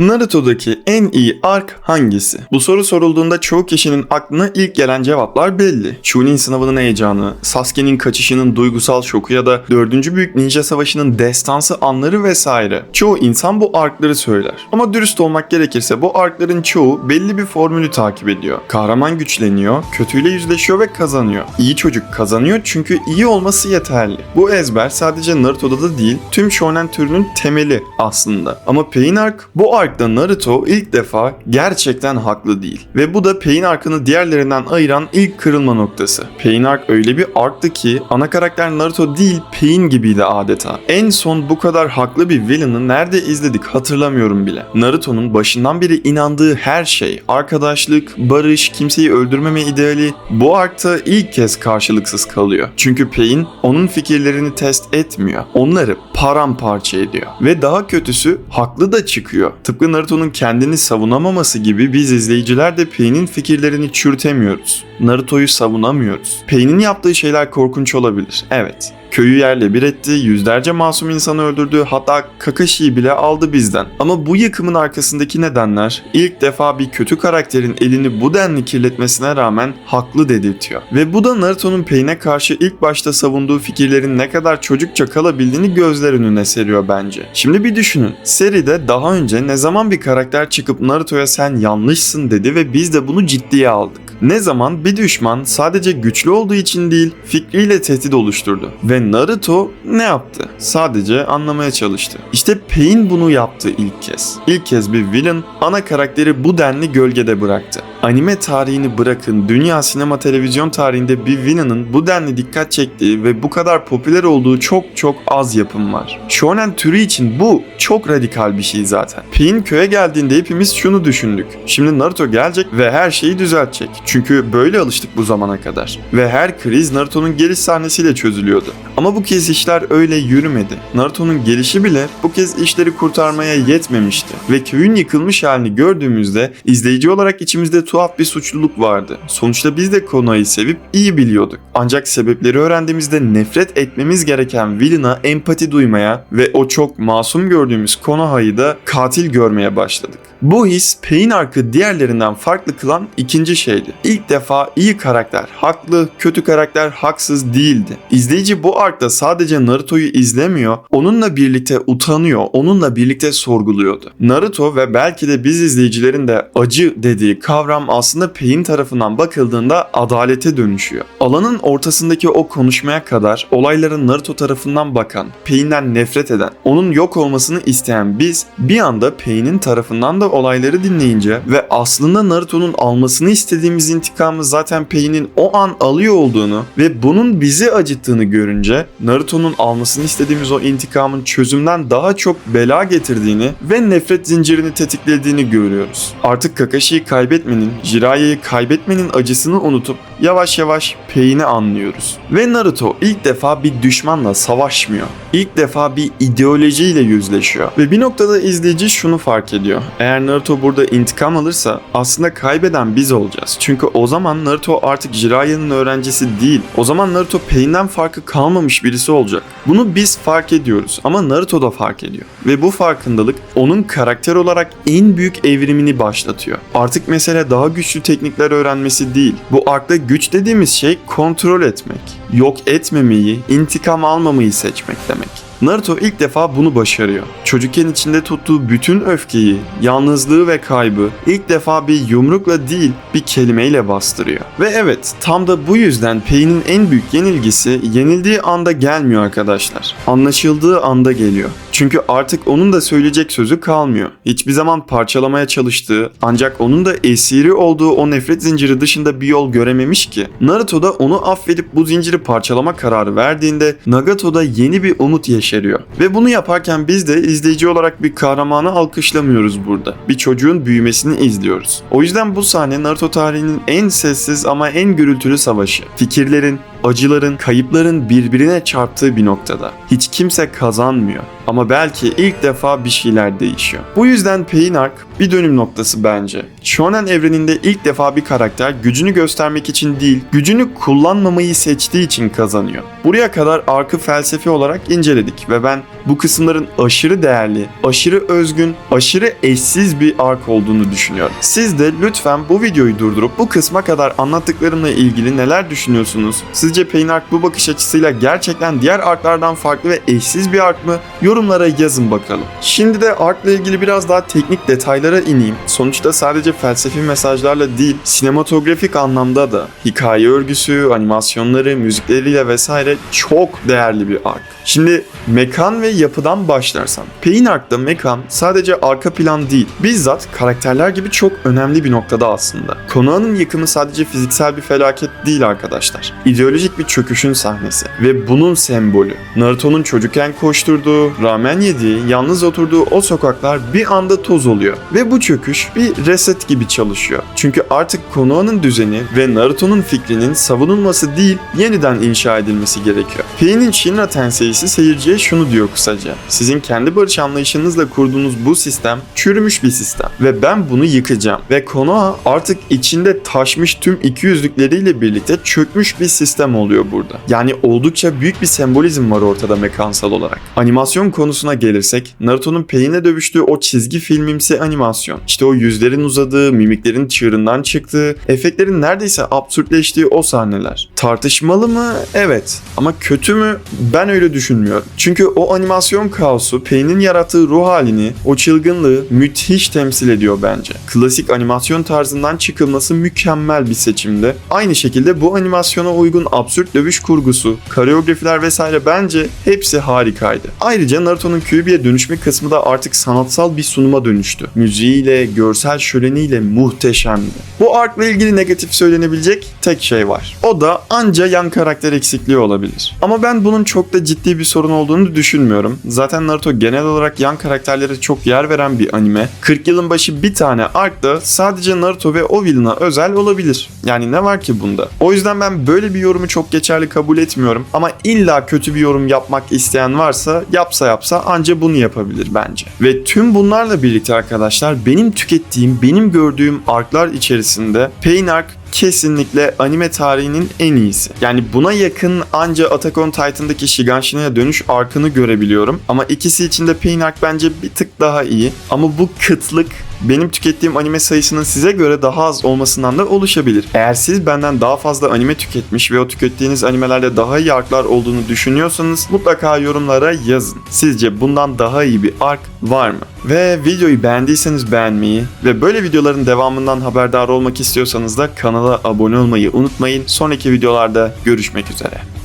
Naruto'daki en iyi ark hangisi? Bu soru sorulduğunda çoğu kişinin aklına ilk gelen cevaplar belli. Chunin sınavının heyecanı, Sasuke'nin kaçışının duygusal şoku ya da 4. Büyük Ninja Savaşı'nın destansı anları vesaire. Çoğu insan bu arkları söyler. Ama dürüst olmak gerekirse bu arkların çoğu belli bir formülü takip ediyor. Kahraman güçleniyor, kötüyle yüzleşiyor ve kazanıyor. İyi çocuk kazanıyor çünkü iyi olması yeterli. Bu ezber sadece Naruto'da da değil, tüm shonen türünün temeli aslında. Ama Pain Arc bu arkta Naruto ilk defa gerçekten haklı değil. Ve bu da Pain Arc'ını diğerlerinden ayıran ilk kırılma noktası. Pain Arc öyle bir arktı ki ana karakter Naruto değil Pain gibiydi adeta. En son bu kadar haklı bir villain'ı nerede izledik hatırlamıyorum bile. Naruto'nun başından beri inandığı her şey, arkadaşlık, barış, kimseyi öldürmeme ideali bu arkta ilk kez karşılıksız kalıyor. Çünkü Pain onun fikirlerini test etmiyor. Onları paramparça ediyor. Ve daha kötüsü haklı da çıkıyor. Tıpkı Naruto'nun kendini savunamaması gibi biz izleyiciler de Pain'in fikirlerini çürütemiyoruz. Naruto'yu savunamıyoruz. Pain'in yaptığı şeyler korkunç olabilir. Evet. Köyü yerle bir etti, yüzlerce masum insanı öldürdü, hatta Kakashi'yi bile aldı bizden. Ama bu yıkımın arkasındaki nedenler ilk defa bir kötü karakterin elini bu denli kirletmesine rağmen haklı dedirtiyor. Ve bu da Naruto'nun Pain'e karşı ilk başta savunduğu fikirlerin ne kadar çocukça kalabildiğini gözler önüne seriyor bence. Şimdi bir düşünün. Seride daha önce ne zaman bir karakter çıkıp Naruto'ya sen yanlışsın dedi ve biz de bunu ciddiye aldık. Ne zaman bir düşman sadece güçlü olduğu için değil fikriyle tehdit oluşturdu. Ve Naruto ne yaptı? Sadece anlamaya çalıştı. İşte Pain bunu yaptı ilk kez. İlk kez bir villain ana karakteri bu denli gölgede bıraktı. Anime tarihini bırakın dünya sinema televizyon tarihinde bir villain'ın bu denli dikkat çektiği ve bu kadar popüler olduğu çok çok az yapım var. Shonen türü için bu çok radikal bir şey zaten. Pain köye geldiğinde hepimiz şunu düşündük. Şimdi Naruto gelecek ve her şeyi düzeltecek. Çünkü böyle alıştık bu zamana kadar. Ve her kriz Naruto'nun geliş sahnesiyle çözülüyordu. Ama bu kez işler öyle yürümedi. Naruto'nun gelişi bile bu kez işleri kurtarmaya yetmemişti. Ve köyün yıkılmış halini gördüğümüzde izleyici olarak içimizde tuhaf bir suçluluk vardı. Sonuçta biz de Konoha'yı sevip iyi biliyorduk. Ancak sebepleri öğrendiğimizde nefret etmemiz gereken Villain'a empati duymaya ve o çok masum gördüğümüz Konoha'yı da katil görmeye başladık. Bu his Pain Ark'ı diğerlerinden farklı kılan ikinci şeydi. İlk defa iyi karakter haklı, kötü karakter haksız değildi. İzleyici bu arkta sadece Naruto'yu izlemiyor, onunla birlikte utanıyor, onunla birlikte sorguluyordu. Naruto ve belki de biz izleyicilerin de acı dediği kavram aslında Pain tarafından bakıldığında adalete dönüşüyor. Alanın ortasındaki o konuşmaya kadar olayların Naruto tarafından bakan, Pain'den nefret eden, onun yok olmasını isteyen biz bir anda Pain'in tarafından da olayları dinleyince ve aslında Naruto'nun almasını istediğimiz intikamı zaten Pain'in o an alıyor olduğunu ve bunun bizi acıttığını görünce Naruto'nun almasını istediğimiz o intikamın çözümden daha çok bela getirdiğini ve nefret zincirini tetiklediğini görüyoruz. Artık Kakashi'yi kaybetmenin, Jiraiya'yı kaybetmenin acısını unutup yavaş yavaş Pain'i anlıyoruz. Ve Naruto ilk defa bir düşmanla savaşmıyor. İlk defa bir ideolojiyle yüzleşiyor. Ve bir noktada izleyici şunu fark ediyor. Eğer Naruto burada intikam alırsa aslında kaybeden biz olacağız. Çünkü o zaman Naruto artık Jiraiya'nın öğrencisi değil. O zaman Naruto Pain'den farkı kalmamış birisi olacak. Bunu biz fark ediyoruz ama Naruto da fark ediyor. Ve bu farkındalık onun karakter olarak en büyük evrimini başlatıyor. Artık mesele daha güçlü teknikler öğrenmesi değil. Bu arkta güç dediğimiz şey kontrol etmek, yok etmemeyi, intikam almamayı seçmek demek. Naruto ilk defa bunu başarıyor. Çocukken içinde tuttuğu bütün öfkeyi, yalnızlığı ve kaybı ilk defa bir yumrukla değil bir kelimeyle bastırıyor. Ve evet tam da bu yüzden Pain'in en büyük yenilgisi yenildiği anda gelmiyor arkadaşlar. Anlaşıldığı anda geliyor. Çünkü artık onun da söyleyecek sözü kalmıyor. Hiçbir zaman parçalamaya çalıştığı ancak onun da esiri olduğu o nefret zinciri dışında bir yol görememiş ki. Naruto da onu affedip bu zinciri parçalama kararı verdiğinde Nagato da yeni bir umut yeşeriyor. Ve bunu yaparken biz de izleyici olarak bir kahramanı alkışlamıyoruz burada. Bir çocuğun büyümesini izliyoruz. O yüzden bu sahne Naruto tarihinin en sessiz ama en gürültülü savaşı. Fikirlerin, acıların, kayıpların birbirine çarptığı bir noktada. Hiç kimse kazanmıyor ama belki ilk defa bir şeyler değişiyor. Bu yüzden Pain Arc bir dönüm noktası bence. Shonen evreninde ilk defa bir karakter gücünü göstermek için değil, gücünü kullanmamayı seçtiği için kazanıyor. Buraya kadar arkı felsefi olarak inceledik ve ben bu kısımların aşırı değerli, aşırı özgün, aşırı eşsiz bir ark olduğunu düşünüyorum. Siz de lütfen bu videoyu durdurup bu kısma kadar anlattıklarımla ilgili neler düşünüyorsunuz? Sizce Ark bu bakış açısıyla gerçekten diğer arklardan farklı ve eşsiz bir ark mı? Yorumlara yazın bakalım. Şimdi de arkla ilgili biraz daha teknik detaylara ineyim. Sonuçta sadece felsefi mesajlarla değil, sinematografik anlamda da hikaye örgüsü, animasyonları, müzikleriyle vesaire çok değerli bir ark. Şimdi mekan ve yapıdan başlarsam. Ark'ta mekan sadece arka plan değil, bizzat karakterler gibi çok önemli bir noktada aslında. Konoha'nın yıkımı sadece fiziksel bir felaket değil arkadaşlar. İdeolojik bir çöküşün sahnesi ve bunun sembolü. Naruto'nun çocukken koşturduğu, ramen yediği, yalnız oturduğu o sokaklar bir anda toz oluyor. Ve bu çöküş bir reset gibi çalışıyor. Çünkü artık Konoha'nın düzeni ve Naruto'nun fikrinin savunulması değil, yeniden inşa edilmesi gerekiyor. Pain'in Shinra Tensei'si seyirciye şunu diyor kısaca. Sizin kendi barış anlayışınızla kurduğunuz bu sistem çürümüş bir sistem ve ben bunu yıkacağım. Ve Konoha artık içinde taşmış tüm ikiyüzlükleriyle birlikte çökmüş bir sistem oluyor burada. Yani oldukça büyük bir sembolizm var ortada mekansal olarak. Animasyon konusuna gelirsek Naruto'nun Pain'le dövüştüğü o çizgi filmimsi animasyon. İşte o yüzlerin uzadığı, mimiklerin çığırından çıktığı, efektlerin neredeyse absürtleştiği o sahneler. Tartışmalı mı? Evet. Ama kötü mü? Ben öyle düşünmüyorum. Çünkü o animasyon kaosu Pain'in yarattığı ruh halini, o çılgınlığı müthiş temsil ediyor bence. Klasik animasyon tarzından çıkılması mükemmel bir seçimdi. Aynı şekilde bu animasyona uygun absürt dövüş kurgusu, koreografiler vesaire bence hepsi harikaydı. Ayrıca Naruto'nun Kyuubi'ye dönüşme kısmı da artık sanatsal bir sunuma dönüştü. Müziğiyle, görsel şöleniyle muhteşemdi. Bu arkla ilgili negatif söylenebilecek tek şey var. O da anca yan karakter eksikliği olabilir. Ama ben bunun çok da ciddi bir sorun olduğunu düşünmüyorum. Zaten Naruto genel olarak yan karakterlere çok yer veren bir anime. 40 yılın başı bir tane ark da sadece Naruto ve o villain'a özel olabilir. Yani ne var ki bunda? O yüzden ben böyle bir yorumu çok geçerli kabul etmiyorum. Ama illa kötü bir yorum yapmak isteyen varsa yapsa yapsa anca bunu yapabilir bence. Ve tüm bunlarla birlikte arkadaşlar benim tükettiğim, benim gördüğüm arklar içerisinde Pain Arc kesinlikle anime tarihinin en iyisi. Yani buna yakın anca Attack on Titan'daki Shiganshina dönüş arkını görebiliyorum. Ama ikisi içinde Pain Arc bence bir tık daha iyi. Ama bu kıtlık benim tükettiğim anime sayısının size göre daha az olmasından da oluşabilir. Eğer siz benden daha fazla anime tüketmiş ve o tükettiğiniz animelerde daha iyi arklar olduğunu düşünüyorsanız mutlaka yorumlara yazın. Sizce bundan daha iyi bir ark var mı? Ve videoyu beğendiyseniz beğenmeyi ve böyle videoların devamından haberdar olmak istiyorsanız da kanala abone olmayı unutmayın. Sonraki videolarda görüşmek üzere.